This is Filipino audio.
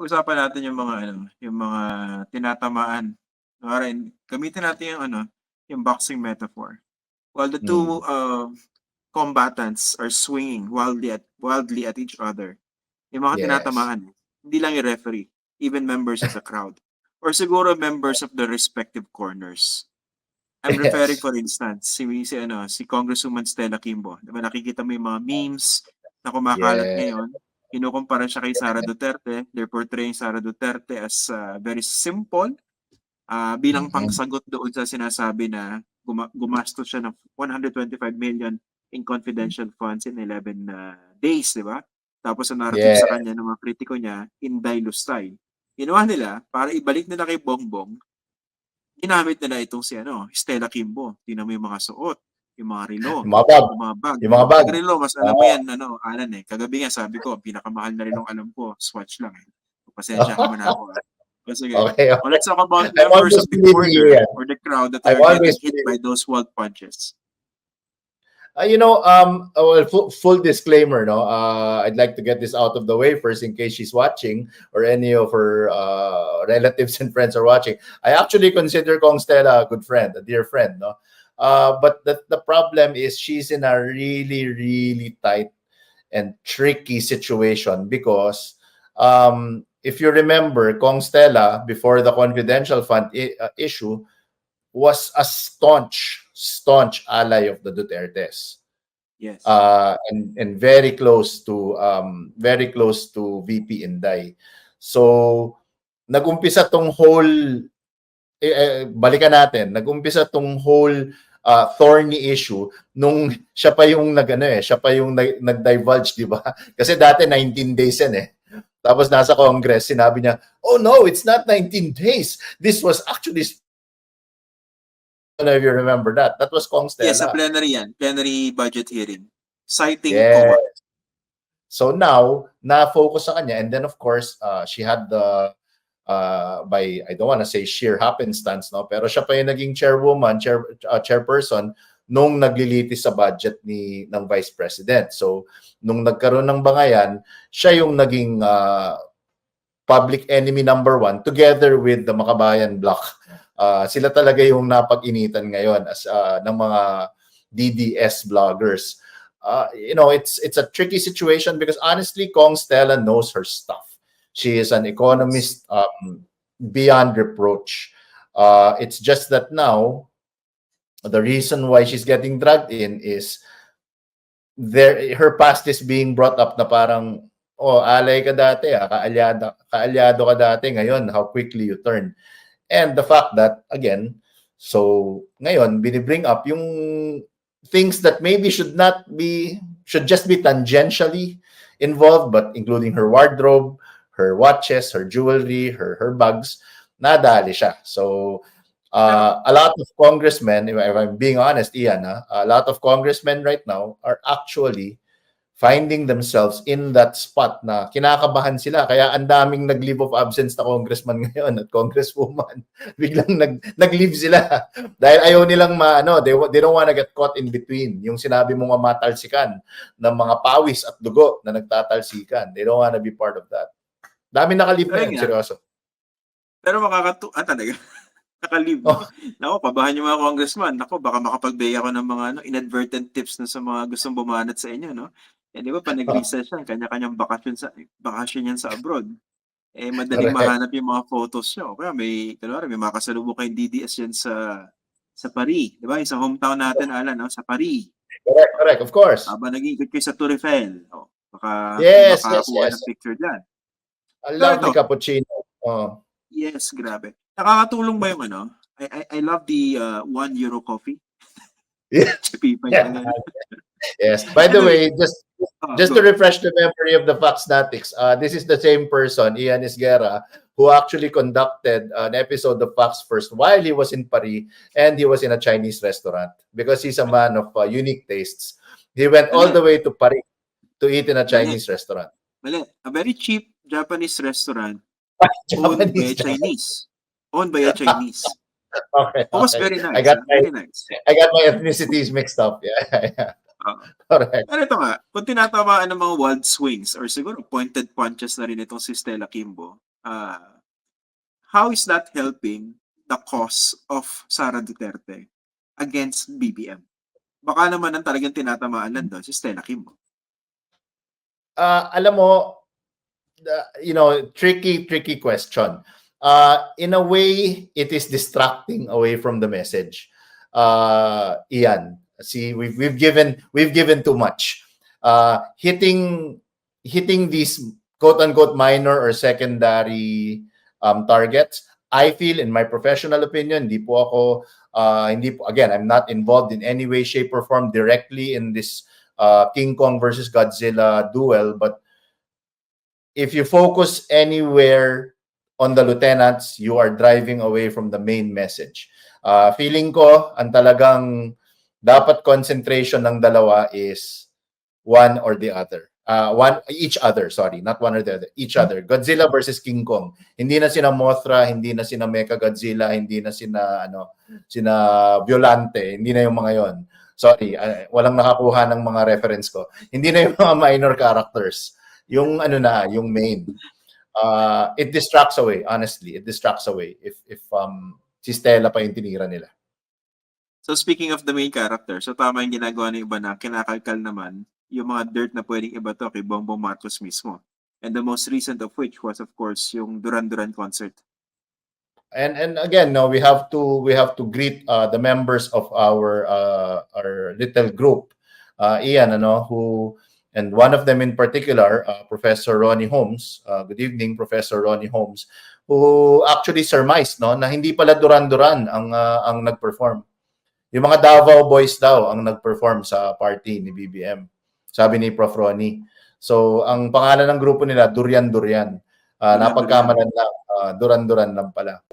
pag-usapan natin yung mga ano, yung mga tinatamaan. Kunwari, gamitin natin yung ano, yung boxing metaphor. While the two uh, combatants are swinging wildly at wildly at each other, yung mga Yes. tinatamaan, hindi lang yung referee, even members of the crowd. Or siguro members of the respective corners. I'm Yes. referring for instance, si, si, ano, si Congresswoman Stella Kimbo. Diba nakikita mo yung mga memes na kumakalat Yes. ngayon. Kinukumpara siya kay Sara Duterte. They're portraying Sara Duterte as uh, very simple ah, bilang Mhm. pangsagot doon sa sinasabi na guma- gumastos siya ng 125 million in confidential funds in 11 na days, di ba? Tapos ang narrative Yes. sa kanya ng mga kritiko niya, Inday Lustay. Ginawa nila, para ibalik nila kay Bongbong, ginamit nila itong si ano, Stella Kimbo. Tingnan mo yung mga suot, yung mga relo, Yung mga bag. yung mga bag. Yung mga bag. Pag relo, mas alam mo yan, ano, Alan eh. Kagabi nga sabi ko, pinakamahal na relong alam ko, Swatch lang eh. Pasensya ka mo na ako. ah. O sige. Okay. Well, let's talk about members of the Ian. or the crowd that are getting hit by those wild punches. Uh, you know, um, uh, well, full, full disclaimer, no. Uh, I'd like to get this out of the way first, in case she's watching or any of her uh, relatives and friends are watching. I actually consider Kong Stella a good friend, a dear friend, no. Uh, but the the problem is she's in a really, really tight and tricky situation because um, if you remember, Kong Stella before the confidential fund i- uh, issue was a staunch, staunch ally of the Dutertes Yes. uh, and and very close to um, very close to VP Inday. So nagumpisa tong whole eh, eh, balikan natin, nagumpisa tong whole uh, thorny issue nung siya pa yung nagano eh, siya pa yung nag- nag-divulge, di ba? Kasi dati 19 days yan eh. Tapos nasa Congress, sinabi niya, oh no, it's not 19 days. This was actually I don't know if you remember that. That was Kong Stella. yes, sa plenary yan. Plenary budget hearing. Citing Yes. COA. So now, na-focus sa kanya. And then, of course, uh, she had the, uh, by, I don't want to say sheer happenstance, no? pero siya pa yung naging chairwoman, chair, uh, chairperson, nung naglilitis sa budget ni ng vice president. So, nung nagkaroon ng bangayan, siya yung naging uh, public enemy number one together with the Makabayan Bloc. Uh, sila talaga yung napag-initan ngayon as uh, ng mga DDS bloggers uh, you know, it's it's a tricky situation because honestly, Kong Stella knows her stuff. She is an economist um, beyond reproach. Uh, it's just that now, the reason why she's getting dragged in is there her past is being brought up na parang oh alay ka dati ah, kaalyado kaalyado ka dati ngayon how quickly you turn and the fact that again so ngayon binibring up yung things that maybe should not be should just be tangentially involved but including her wardrobe her watches her jewelry her her bags nadali siya. So uh, a lot of congressmen if, i'm being honest Ian ah, a lot of congressmen right now are actually finding themselves in that spot na kinakabahan sila. Kaya ang daming nag-leave of absence na congressman ngayon at congresswoman. Biglang nag nag-leave sila. Dahil ayaw nilang maano they, wa- they don't want to get caught in between. Yung sinabi mo nga matalsikan ng mga pawis at dugo na nagtatalsikan. They don't want to be part of that dami naka-leave na yun nga. seryoso Pero makakatu... Ah, talaga. Nakalib. Oh. Nako, pabahan yung mga congressman. Nako, baka makapagbigay ako ng mga ano, inadvertent tips na sa mga gustong bumanat sa inyo, no? Eh, di ba, pa nag-recess yan, kanya-kanyang bakasyon sa, bakasyon yan sa abroad. Eh, madaling Correct. mahanap yung mga photos nyo. Kaya may, kunwari, may mga kasalubong kayong DDS yan sa sa Paris. Di ba? Yung Sa hometown natin, Alan, no? sa Paris. correct correct of course Habang nag-iikot kayo sa Tour Eiffel. Oh, baka Yes, yes, yes. ng picture dyan. A lovely ito. cappuccino oh Yes, grabe. Nakakatulong ba yung ano? I I, I love the uh, one euro coffee. Yeah. Yes by the way just Ah, Just to refresh the memory of the Foxnatics, uh, this is the same person, Ian Isguera, who actually conducted an episode of Fox First while he was in Paris and he was in a Chinese restaurant because he's a man of uh, unique tastes. He went all the way to Paris to eat in a Chinese restaurant. A very cheap Japanese restaurant owned by a. Chinese. Owned by a Chinese. Okay, It was okay. very nice. I got my very nice. I got my ethnicities mixed up. Yeah, yeah. Oo. Correct. Pero ito nga, kung tinatamaan ng mga wild swings or siguro pointed punches na rin itong si Stella Kimbo, uh, how is that helping the cause of Sara Duterte against BBM? Baka naman ang talagang tinatamaan lang doon si Stella Kim. Ah, alam mo, you know, tricky, tricky question. Uh, in a way, it is distracting away from the message. Uh, Ian, see, we've, we've given, we've given too much. Uh, hitting, hitting these quote unquote minor or secondary um, targets, I feel in my professional opinion, hindi po ako, uh, hindi po, again, I'm not involved in any way, shape or form directly in this uh, King Kong versus Godzilla duel. But if you focus anywhere on the lieutenants, you are driving away from the main message. Uh, feeling ko, ang talagang dapat concentration ng dalawa is one or the other. Uh, one each other, sorry, not one or the other, each other. Godzilla versus King Kong. Hindi na sina Mothra, hindi na sina Mecha Godzilla, hindi na sina ano, sina Violante, hindi na yung mga yon. Sorry, uh, walang nakakuha ng mga reference ko. Hindi na yung mga minor characters. Yung ano na, yung main. Uh, it distracts away, honestly. It distracts away if if um si Stella pa yung tinira nila. So speaking of the main character, so tama yung ginagawa ng iba na kinakalkal naman yung mga dirt na pwedeng iba to kay Bongbong Marcos mismo. And the most recent of which was of course yung Duran Duran concert. and and again no we have to we have to greet uh, the members of our uh, our little group uh, Ian ano who and one of them in particular uh, Professor Ronnie Holmes uh, good evening Professor Ronnie Holmes who actually surmised no na hindi pala Duran-Duran ang uh, ang nag-perform. Yung mga Davao Boys daw ang nag-perform sa party ni BBM sabi ni Prof. Ronnie. So ang pangalan ng grupo nila Durian Durian uh, napagkamalan lang uh, Duran-Duran lang pala